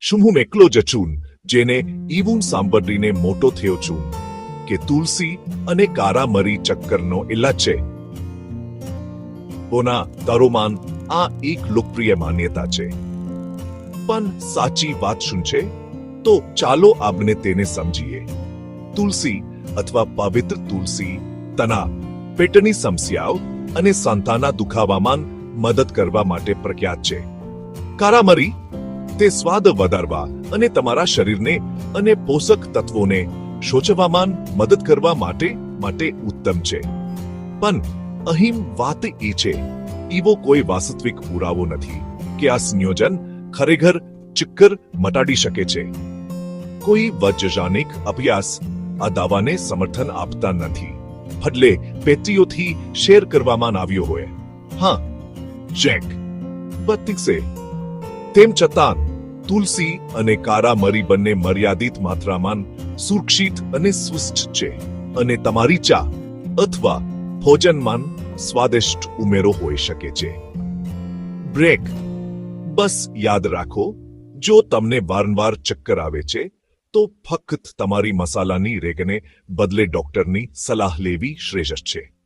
શું હું એકલો જ છું જેને ઈવું સાંભળીને મોટો થયો છું કે તુલસી અને કારા મરી ચક્કરનો ઇલાજ છે. બોના તારોમાન આ એક લોકપ્રિય માન્યતા છે. પણ સાચી વાત શું છે? તો ચાલો આપણે તેને સમજીએ. તુલસી અથવા પવિત્ર તુલસી તના પેટની સમસ્યાઓ અને સંતાના દુખાવામાં મદદ કરવા માટે પ્રખ્યાત છે. કારામરી તે સ્વાદ વધારવા અને તમારા શરીરને અને પોષક તત્વોને શોચવામાં મદદ કરવા માટે માટે ઉત્તમ છે. પણ અહીં વાત એ છે એવો કોઈ વાસ્તવિક પુરાવો નથી કે આ સંયોજન ખરેખર ચક્કર મટાડી શકે છે. કોઈ વૈજ્ઞાનિક અભ્યાસ આ દાવાને સમર્થન આપતા નથી. બદલે પેટીઓથી શેર કરવામાં આવ્યો હોય. હા, ચેક. છે. તેમ છતાં તુલસી અને કારા મરી બંને મર્યાદિત માત્રામાં સુરક્ષિત અને સ્વસ્થ છે. અને તમારી ચા અથવા ભોજનમાં સ્વાદિષ્ટ ઉમેરો હોઈ શકે છે. બ્રેક. બસ યાદ રાખો, જો તમને વારંવાર ચક્કર આવે છે, તો ફક્ત તમારી મસાલાની રેગને બદલે ડોક્ટરની સલાહ લેવી શ્રેષ્ઠ છે.